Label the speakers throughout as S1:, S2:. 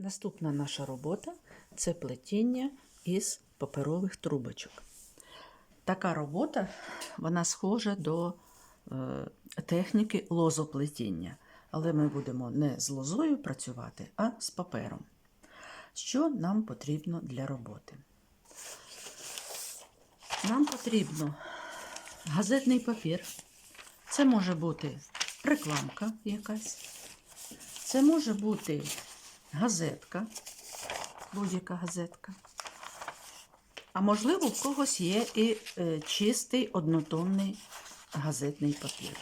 S1: Наступна наша робота це плетіння із паперових трубочок. Така робота вона схожа до е, техніки лозоплетіння, але ми будемо не з лозою працювати, а з папером. Що нам потрібно для роботи? Нам потрібно газетний папір. Це може бути рекламка якась. Це може бути газетка, будь-яка газетка. А можливо, в когось є і е, чистий однотонний газетний папір.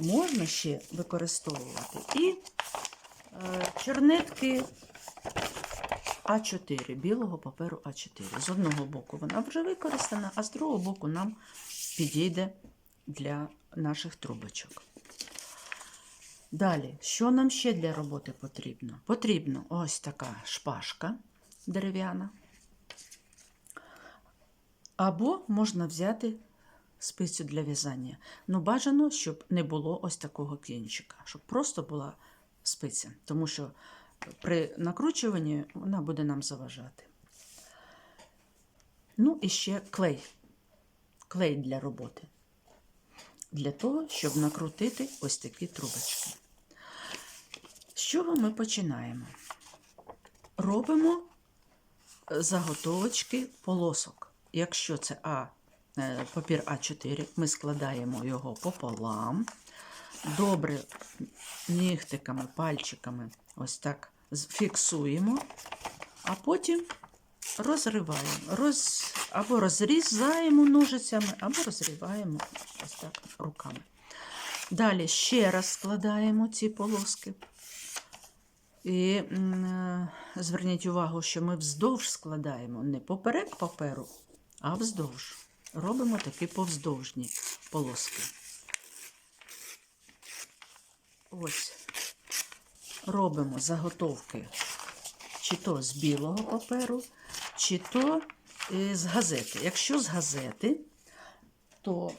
S1: Можна ще використовувати і е, чернетки А4, білого паперу А4. З одного боку вона вже використана, а з другого боку нам підійде для наших трубочок. Далі, що нам ще для роботи потрібно? Потрібно ось така шпажка дерев'яна. Або можна взяти спицю для в'язання. Ну, бажано, щоб не було ось такого кінчика, щоб просто була спиця, тому що при накручуванні вона буде нам заважати. Ну і ще клей. Клей для роботи. Для того, щоб накрутити ось такі трубочки. З чого ми починаємо? Робимо заготовочки полосок. Якщо це А, е, папір А4, ми складаємо його пополам. Добре нігтиками, пальчиками ось так фіксуємо, а потім розриваємо. Роз... Або розрізаємо ножицями, або розриваємо ось так руками. Далі ще раз складаємо ці полоски. І е, зверніть увагу, що ми вздовж складаємо не поперек паперу, а вздовж. Робимо такі повздовжні полоски. Ось робимо заготовки чи то з білого паперу, чи то е, з газети. Якщо з газети, то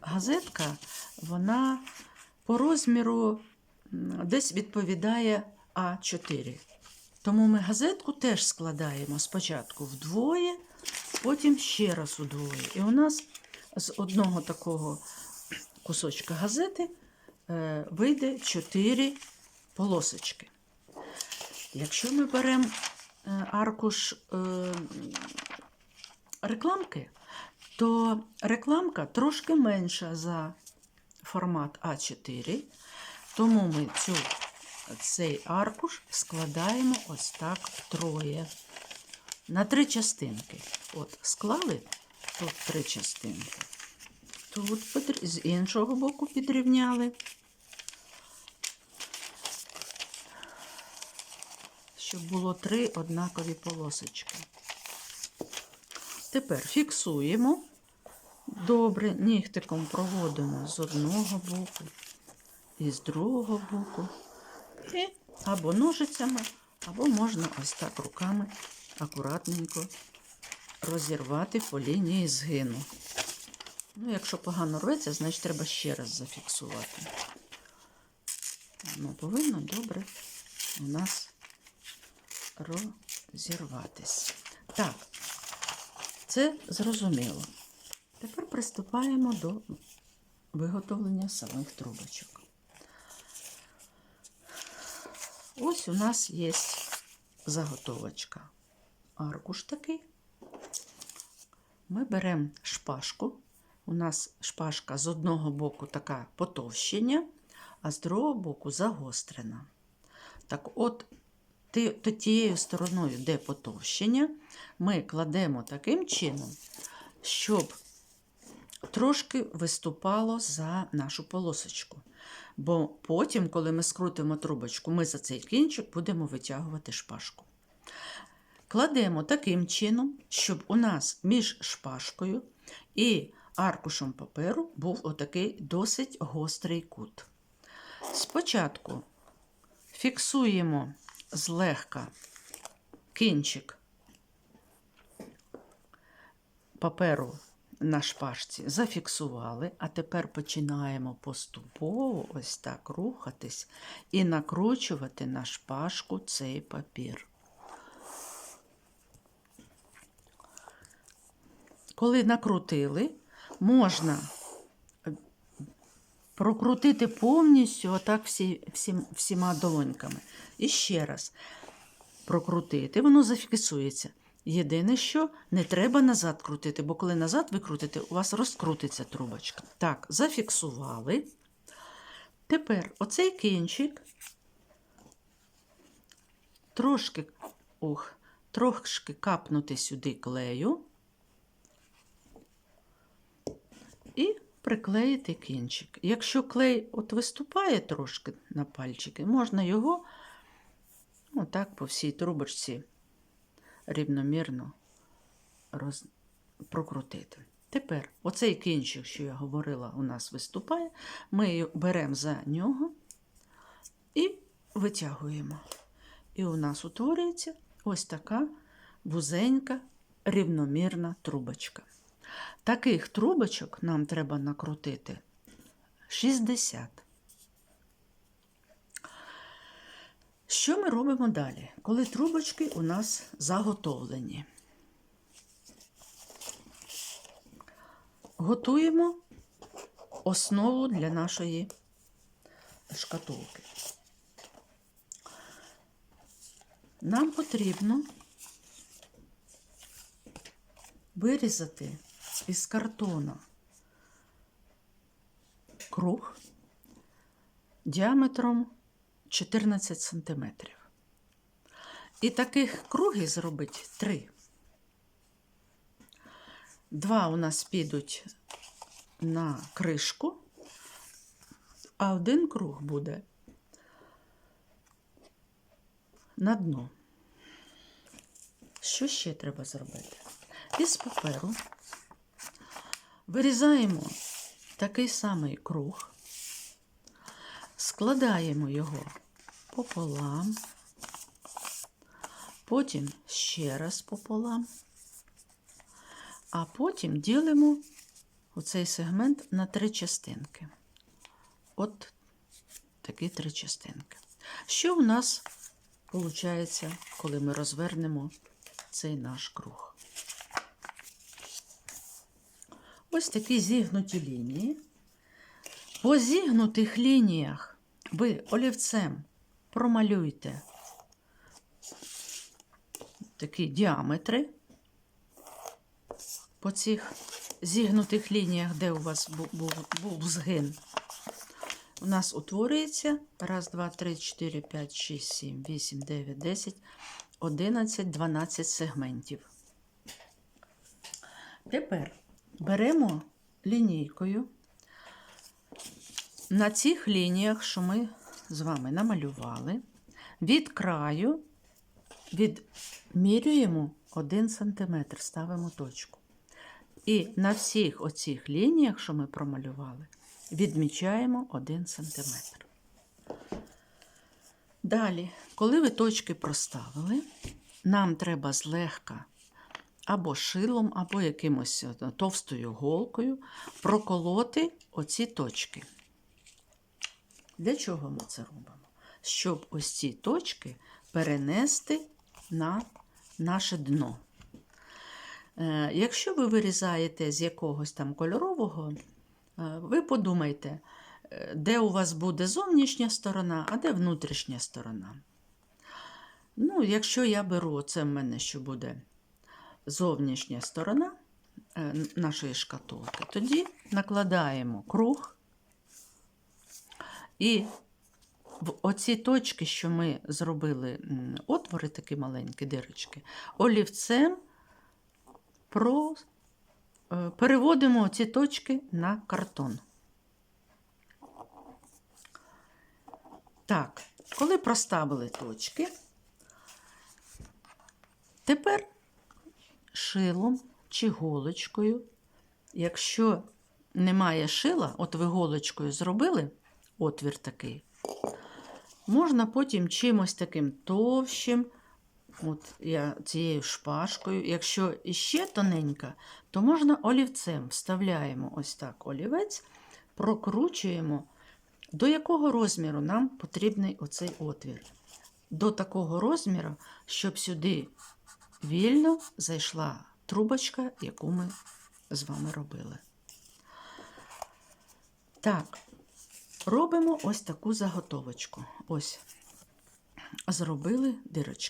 S1: газетка вона по розміру десь відповідає А4. Тому ми газетку теж складаємо спочатку вдвоє, потім ще раз удвоє. І у нас з одного такого кусочка газети е, вийде 4 полосочки. Якщо ми беремо е, аркуш е, рекламки, то рекламка трошки менша за формат А4, тому ми цю, цей аркуш складаємо ось так втроє. На три частинки. От, склали тут три частинки. Тут з іншого боку підрівняли. щоб було три однакові полосочки. Тепер фіксуємо. Добре, нігтиком проводимо з одного боку і з другого боку. І або ножицями, або можна ось так руками акуратненько розірвати по лінії згину. Ну, якщо погано рветься, значить треба ще раз зафіксувати. Воно повинно добре у нас розірватись. Так, це зрозуміло. Тепер приступаємо до виготовлення самих трубочок. Ось у нас є заготовочка. Аркуш такий. Ми беремо шпажку. У нас шпажка з одного боку така потовщення, а з другого боку загострена. Так от, тією стороною, де потовщення, ми кладемо таким чином, щоб трошки виступало за нашу полосочку. Бо потім, коли ми скрутимо трубочку, ми за цей кінчик будемо витягувати шпажку. Кладемо таким чином, щоб у нас між шпажкою і аркушем паперу був отакий досить гострий кут. Спочатку фіксуємо злегка кінчик паперу на шпажці зафіксували, а тепер починаємо поступово ось так рухатись і накручувати на шпажку цей папір. Коли накрутили, можна прокрутити повністю отак всі, всі, всіма долоньками. І ще раз прокрутити, воно зафіксується. Єдине, що не треба назад крутити, бо коли назад ви крутите, у вас розкрутиться трубочка. Так, зафіксували. Тепер оцей кінчик трошки, ох, трошки капнути сюди клею і приклеїти кінчик. Якщо клей от виступає трошки на пальчики, можна його отак по всій трубочці рівномірно роз... прокрутити. Тепер оцей кінчик, що я говорила, у нас виступає, ми беремо за нього і витягуємо. І у нас утворюється ось така вузенька рівномірна трубочка. Таких трубочок нам треба накрутити 60. Що ми робимо далі, коли трубочки у нас заготовлені? Готуємо основу для нашої шкатулки. Нам потрібно вирізати із картона круг діаметром 14 см. І таких кругів зробити три. Два у нас підуть на кришку, а один круг буде на дно. Що ще треба зробити? Із паперу вирізаємо такий самий круг, складаємо його пополам, потім ще раз пополам, а потім ділимо оцей сегмент на три частинки. От такі три частинки. Що у нас виходить, коли ми розвернемо цей наш круг? Ось такі зігнуті лінії. По зігнутих лініях ви олівцем промалюйте такі діаметри по цих зігнутих лініях, де у вас був, був, був згин. У нас утворюється 1, 2, 3, 4, 5, 6, 7, 8, 9, 10, 11, 12 сегментів. Тепер беремо лінійкою на цих лініях, що ми з вами намалювали, від краю відмірюємо 1 см, ставимо точку. І на всіх оцих лініях, що ми промалювали, відмічаємо 1 см. Далі, коли ви точки проставили, нам треба злегка або шилом, або якимось е, товстою голкою проколоти оці точки. Для чого ми це робимо? Щоб ось ці точки перенести на наше дно. Е, Якщо ви вирізаєте з якогось там кольорового, е, ви подумайте, е, де у вас буде зовнішня сторона, а де внутрішня сторона. Ну, якщо я беру, це в мене що буде зовнішня сторона нашої шкатулки, тоді накладаємо круг і в оці точки, що ми зробили отвори, такі маленькі дирочки, олівцем про, е, переводимо ці точки на картон. Так, коли проставили точки, тепер шилом чи голочкою, якщо немає шила, от ви голочкою зробили отвір такий, можна потім чимось таким товщим От я цією шпажкою. Якщо іще тоненька, то можна олівцем. Вставляємо ось так олівець, прокручуємо, до якого розміру нам потрібний оцей отвір. До такого розміру, щоб сюди вільно зайшла трубочка, яку ми з вами робили. Так, робимо ось таку заготовочку. Ось, зробили дирочки.